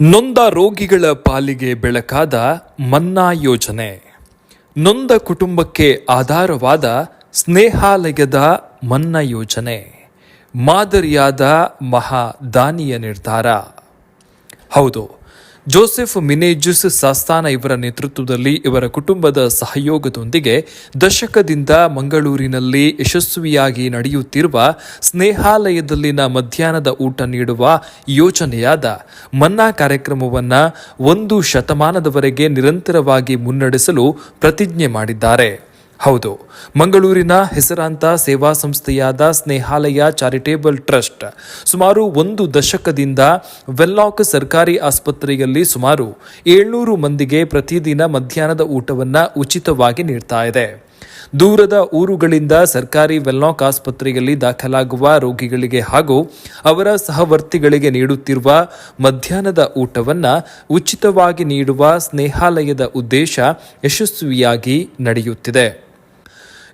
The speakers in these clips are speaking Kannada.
ನೊಂದ ರೋಗಿಗಳ ಪಾಲಿಗೆ ಬೆಳಕಾದ ಮನ್ನಾ ಯೋಜನೆ. ನೊಂದ ಕುಟುಂಬಕ್ಕೆ ಆಧಾರವಾದ ಸ್ನೇಹಾಲಯದ ಮನ್ನಾ ಯೋಜನೆ. ಮಾದರಿಯಾದ ಮಹಾ ದಾನಿಯ ನಿರ್ಧಾರ. ಹೌದು ಜೋಸೆಫ್ ಮಿನೇಜಸ್ ಸಾಸ್ತಾನ ಇವರ ನೇತೃತ್ವದಲ್ಲಿ ಇವರ ಕುಟುಂಬದ ಸಹಯೋಗದೊಂದಿಗೆ ದಶಕದಿಂದ ಮಂಗಳೂರಿನಲ್ಲಿ ಯಶಸ್ವಿಯಾಗಿ ನಡೆಯುತ್ತಿರುವ ಸ್ನೇಹಾಲಯದಲ್ಲಿನ ಮಧ್ಯಾಹ್ನದ ಊಟ ನೀಡುವ ಯೋಜನೆಯಾದ ಮನ್ನಾ ಕಾರ್ಯಕ್ರಮವನ್ನು ಒಂದು ಶತಮಾನದವರೆಗೆ ನಿರಂತರವಾಗಿ ಮುನ್ನಡೆಸಲು ಪ್ರತಿಜ್ಞೆ ಮಾಡಿದ್ದಾರೆ. ಹೌದು. ಮಂಗಳೂರಿನ ಹೆಸರಾಂತ ಸೇವಾ ಸಂಸ್ಥೆಯಾದ ಸ್ನೇಹಾಲಯ ಚಾರಿಟೇಬಲ್ ಟ್ರಸ್ಟ್ ಸುಮಾರು ಒಂದು ದಶಕದಿಂದ ವೆಲ್ಲಾಕ್ ಸರ್ಕಾರಿ ಆಸ್ಪತ್ರೆಯಲ್ಲಿ ಸುಮಾರು ಏಳ್ನೂರು ಮಂದಿಗೆ ಪ್ರತಿದಿನ ಮಧ್ಯಾಹ್ನದ ಊಟವನ್ನು ಉಚಿತವಾಗಿ ನೀಡ್ತಾ ಇದೆ. ದೂರದ ಊರುಗಳಿಂದ ಸರ್ಕಾರಿ ವೆಲ್ಲಾಕ್ ಆಸ್ಪತ್ರೆಯಲ್ಲಿ ದಾಖಲಾಗುವ ರೋಗಿಗಳಿಗೆ ಹಾಗೂ ಅವರ ಸಹವರ್ತಿಗಳಿಗೆ ನೀಡುತ್ತಿರುವ ಮಧ್ಯಾಹ್ನದ ಊಟವನ್ನು ಉಚಿತವಾಗಿ ನೀಡುವ ಸ್ನೇಹಾಲಯದ ಉದ್ದೇಶ ಯಶಸ್ವಿಯಾಗಿ ನಡೆಯುತ್ತಿದೆ.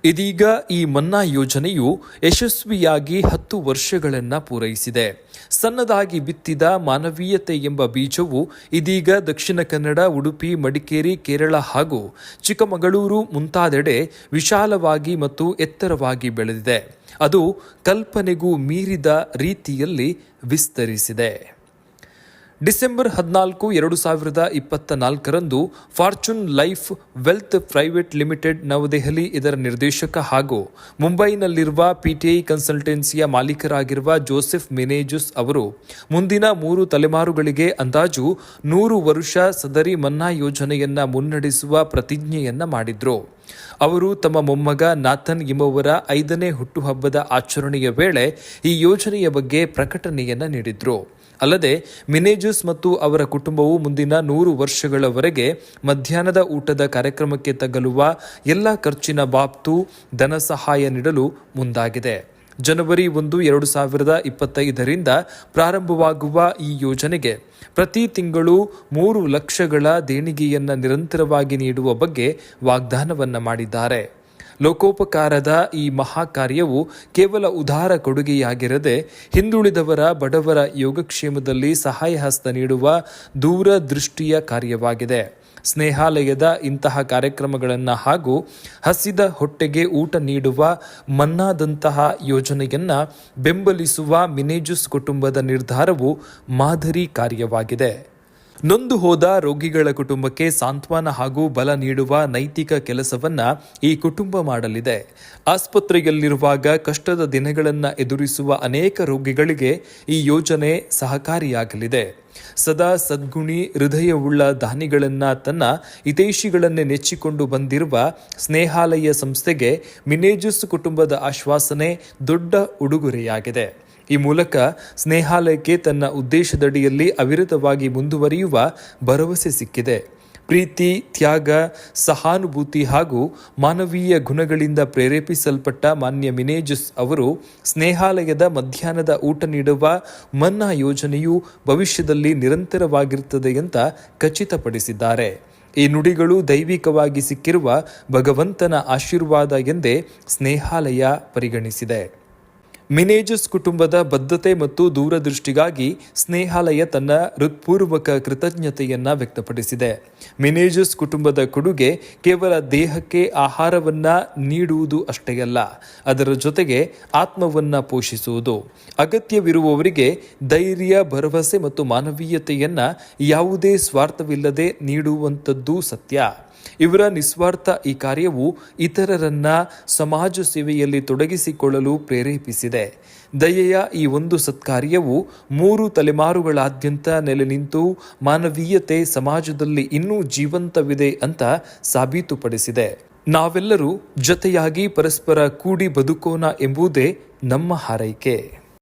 ಇದೀಗ ಈ ಮನ್ನಾ ಯೋಜನೆಯು ಯಶಸ್ವಿಯಾಗಿ ಹತ್ತು ವರ್ಷಗಳನ್ನು ಪೂರೈಸಿದೆ. ಸಣ್ಣದಾಗಿ ಬಿತ್ತಿದ ಮಾನವೀಯತೆ ಎಂಬ ಬೀಜವು ಇದೀಗ ದಕ್ಷಿಣ ಕನ್ನಡ, ಉಡುಪಿ, ಮಡಿಕೇರಿ, ಕೇರಳ ಹಾಗೂ ಚಿಕ್ಕಮಗಳೂರು ಮುಂತಾದೆಡೆ ವಿಶಾಲವಾಗಿ ಮತ್ತು ಎತ್ತರವಾಗಿ ಬೆಳೆದಿದೆ. ಅದು ಕಲ್ಪನೆಗೂ ಮೀರಿದ ರೀತಿಯಲ್ಲಿ ವಿಸ್ತರಿಸಿದೆ. ಡಿಸೆಂಬರ್ ಹದಿನಾಲ್ಕು, ಎರಡು ಸಾವಿರದ ಇಪ್ಪತ್ತ ನಾಲ್ಕರಂದು fortune life wealth private limited Navadehali ಇದರ ನಿರ್ದೇಶಕ ಹಾಗೂ ಮುಂಬೈನಲ್ಲಿರುವ ಪಿಟಿಐ ಕನ್ಸಲ್ಟೆನ್ಸಿಯ ಮಾಲೀಕರಾಗಿರುವ ಜೋಸೆಫ್ ಮಿನೇಜುಸ್ ಅವರು ಮುಂದಿನ ಮೂರು ತಲೆಮಾರುಗಳಿಗೆ ಅಂದಾಜು ನೂರು ವರ್ಷ ಸದರಿ ಮನ್ನಾ ಯೋಜನೆಯನ್ನ ಮುನ್ನಡೆಸುವ ಪ್ರತಿಜ್ಞೆಯನ್ನ ಮಾಡಿದ್ರು. ಅವರು ತಮ್ಮ ಮೊಮ್ಮಗ ನಾಥನ್ ಎಂಬುವರ ಐದನೇ ಹುಟ್ಟುಹಬ್ಬದ ಆಚರಣೆಯ ವೇಳೆ ಈ ಯೋಜನೆಯ ಬಗ್ಗೆ ಪ್ರಕಟಣೆಯನ್ನು ನೀಡಿದ್ರು. ಅಲ್ಲದೆ, ಮಿನೇಜಸ್ ಮತ್ತು ಅವರ ಕುಟುಂಬವು ಮುಂದಿನ ನೂರು ವರ್ಷಗಳವರೆಗೆ ಮಧ್ಯಾಹ್ನದ ಊಟದ ಕಾರ್ಯಕ್ರಮಕ್ಕೆ ತಗಲುವ ಎಲ್ಲ ಖರ್ಚಿನ ಬಾಬ್ತು ಧನ ಸಹಾಯ ನೀಡಲು ಮುಂದಾಗಿದೆ. ಜನವರಿ ಒಂದು, ಎರಡು ಸಾವಿರದ ಇಪ್ಪತ್ತೈದರಿಂದ ಪ್ರಾರಂಭವಾಗುವ ಈ ಯೋಜನೆಗೆ ಪ್ರತಿ ತಿಂಗಳು ಮೂರು ಲಕ್ಷಗಳ ದೇಣಿಗೆಯನ್ನು ನಿರಂತರವಾಗಿ ನೀಡುವ ಬಗ್ಗೆ ವಾಗ್ದಾನವನ್ನು ಮಾಡಿದ್ದಾರೆ. ಲೋಕೋಪಕಾರದ ಈ ಮಹಾಕಾರ್ಯವು ಕೇವಲ ಉದಾರ ಕೊಡುಗೆಯಾಗಿರದೆ ಹಿಂದುಳಿದವರ ಬಡವರ ಯೋಗಕ್ಷೇಮದಲ್ಲಿ ಸಹಾಯ ಹಸ್ತ ನೀಡುವ ದೂರದೃಷ್ಟಿಯ ಕಾರ್ಯವಾಗಿದೆ. ಸ್ನೇಹಾಲಯದ ಇಂತಹ ಕಾರ್ಯಕ್ರಮಗಳನ್ನು ಹಾಗೂ ಹಸಿದ ಹೊಟ್ಟೆಗೆ ಊಟ ನೀಡುವ ಮನ್ನಾದಂತಹ ಯೋಜನೆಯನ್ನು ಬೆಂಬಲಿಸುವ ಮಿನೇಜುಸ್ ಕುಟುಂಬದ ನಿರ್ಧಾರವು ಮಾದರಿ ಕಾರ್ಯವಾಗಿದೆ. ನೊಂದು ಹೋದ ರೋಗಿಗಳ ಕುಟುಂಬಕ್ಕೆ ಸಾಂತ್ವನ ಹಾಗೂ ಬಲ ನೀಡುವ ನೈತಿಕ ಕೆಲಸವನ್ನ ಈ ಕುಟುಂಬ ಮಾಡಲಿದೆ. ಆಸ್ಪತ್ರೆಯಲ್ಲಿರುವಾಗ ಕಷ್ಟದ ದಿನಗಳನ್ನು ಎದುರಿಸುವ ಅನೇಕ ರೋಗಿಗಳಿಗೆ ಈ ಯೋಜನೆ ಸಹಕಾರಿಯಾಗಲಿದೆ. ಸದಾ ಸದ್ಗುಣಿ, ಹೃದಯವುಳ್ಳ ದಾನಿಗಳನ್ನ ತನ್ನ ಹಿತೈಷಿಗಳನ್ನೇ ನೆಚ್ಚಿಕೊಂಡು ಬಂದಿರುವ ಸ್ನೇಹಾಲಯ ಸಂಸ್ಥೆಗೆ ಮಿನೇಜಸ್ ಕುಟುಂಬದ ಆಶ್ವಾಸನೆ ದೊಡ್ಡ ಉಡುಗೊರೆಯಾಗಿದೆ. ಈ ಮೂಲಕ ಸ್ನೇಹಾಲಯಕ್ಕೆ ತನ್ನ ಉದ್ದೇಶದಡಿಯಲ್ಲಿ ಅವಿರತವಾಗಿ ಮುಂದುವರಿಯುವ ಭರವಸೆ ಸಿಕ್ಕಿದೆ. ಪ್ರೀತಿ, ತ್ಯಾಗ, ಸಹಾನುಭೂತಿ ಹಾಗೂ ಮಾನವೀಯ ಗುಣಗಳಿಂದ ಪ್ರೇರೇಪಿಸಲ್ಪಟ್ಟ ಮಾನ್ಯ ಮಿನೇಜಸ್ ಅವರು ಸ್ನೇಹಾಲಯದ ಮಧ್ಯಾಹ್ನದ ಊಟ ನೀಡುವ ಮನ್ನಾ ಯೋಜನೆಯು ಭವಿಷ್ಯದಲ್ಲಿ ನಿರಂತರವಾಗಿರುತ್ತದೆ ಅಂತ ಖಚಿತಪಡಿಸಿದ್ದಾರೆ. ಈ ನುಡಿಗಳು ದೈವಿಕವಾಗಿ ಸಿಕ್ಕಿರುವ ಭಗವಂತನ ಆಶೀರ್ವಾದ ಎಂದೇ ಸ್ನೇಹಾಲಯ ಪರಿಗಣಿಸಿದೆ. ಮಿನೇಜಸ್ ಕುಟುಂಬದ ಬದ್ಧತೆ ಮತ್ತು ದೂರದೃಷ್ಟಿಗಾಗಿ ಸ್ನೇಹಾಲಯ ತನ್ನ ಹೃತ್ಪೂರ್ವಕ ಕೃತಜ್ಞತೆಯನ್ನ ವ್ಯಕ್ತಪಡಿಸಿದೆ. ಮಿನೇಜಸ್ ಕುಟುಂಬದ ಕೊಡುಗೆ ಕೇವಲ ದೇಹಕ್ಕೆ ಆಹಾರವನ್ನ ನೀಡುವುದು ಅಷ್ಟೇ ಅಲ್ಲ, ಅದರ ಜೊತೆಗೆ ಆತ್ಮವನ್ನ ಪೋಷಿಸುವುದು. ಅಗತ್ಯವಿರುವವರಿಗೆ ಧೈರ್ಯ, ಭರವಸೆ ಮತ್ತು ಮಾನವೀಯತೆಯನ್ನ ಯಾವುದೇ ಸ್ವಾರ್ಥವಿಲ್ಲದೆ ನೀಡುವಂಥದ್ದು ಸತ್ಯ. ಇವರ ನಿಸ್ವಾರ್ಥ ಈ ಕಾರ್ಯವು ಇತರರನ್ನ ಸಮಾಜ ಸೇವೆಯಲ್ಲಿ ತೊಡಗಿಸಿಕೊಳ್ಳಲು ಪ್ರೇರೇಪಿಸಿದೆ. ದಯೆಯ ಈ ಒಂದು ಸತ್ಕಾರ್ಯವು ಮೂರು ತಲೆಮಾರುಗಳಾದ್ಯಂತ ನೆಲೆ ನಿಂತು ಮಾನವೀಯತೆ ಸಮಾಜದಲ್ಲಿ ಇನ್ನೂ ಜೀವಂತವಿದೆ ಅಂತ ಸಾಬೀತುಪಡಿಸಿದೆ. ನಾವೆಲ್ಲರೂ ಜೊತೆಯಾಗಿ ಪರಸ್ಪರ ಕೂಡಿ ಬದುಕೋಣ ಎಂಬುದೇ ನಮ್ಮ ಹಾರೈಕೆ.